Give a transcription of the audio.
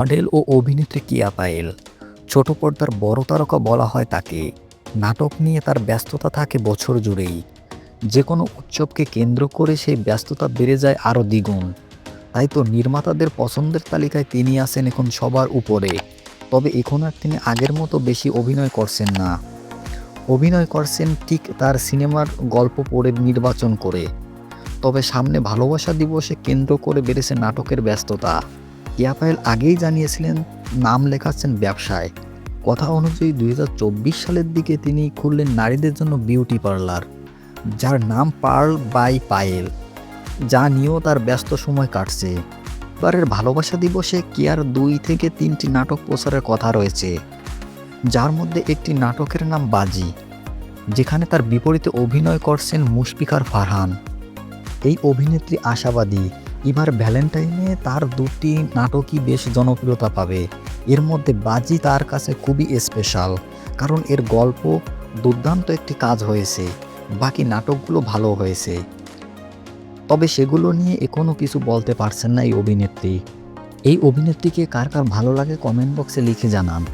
Model ও অভিনেত্রী কিয়া পায়েল। ছোট পর্দার বড় তারকা বলা হয় তাকে। নাটক নিয়ে তার ব্যস্ততা থাকে বছর জুড়েই। যে কোনো উৎসবকে কেন্দ্র করে সেই ব্যস্ততা বেড়ে যায় আরও দ্বিগুণ। তাই তো নির্মাতাদের পছন্দের তালিকায় তিনি আছেন এখন সবার উপরে। তবে এখন আর তিনি আগের মতো বেশি অভিনয় করছেন না। অভিনয় করছেন ঠিক তার সিনেমার গল্প পড়ে নির্বাচন করে। তবে সামনে ভালোবাসা দিবসে কেন্দ্র করে বেড়েছে নাটকের ব্যস্ততা। ইয়াপায়েল আগেই জানিয়েছিলেন, নাম লেখাচ্ছেন ব্যবসায়। কথা অনুযায়ী দুই হাজার চব্বিশ সালের দিকে তিনি খুললেন নারীদের জন্য বিউটি পার্লার, যার নাম পার্ল বাই পায়েল, যা নিয়েও তার ব্যস্ত সময় কাটছে। এবারের ভালোবাসা দিবসে কিয়ার দুই থেকে তিনটি নাটক প্রচারের কথা রয়েছে, যার মধ্যে একটি নাটকের নাম বাজি, যেখানে তার বিপরীতে অভিনয় করছেন মুশফিকার ফারহান। এই অভিনেত্রী আশাবাদী এবার ভ্যালেন্টাইনে তার দুটি নাটকই বেশ জনপ্রিয়তা পাবে। এর মধ্যে বাজি তার কাছে খুবই স্পেশাল কারণ এর গল্প দুর্দান্ত একটি কাজ হয়েছে, বাকি নাটকগুলো ভালো হয়েছে। তবে সেগুলো নিয়ে এখনও কিছু বলতে পারছেন না এই অভিনেত্রী। এই অভিনেত্রীকে কার কার ভালো লাগে কমেন্ট বক্সে লিখে জানান।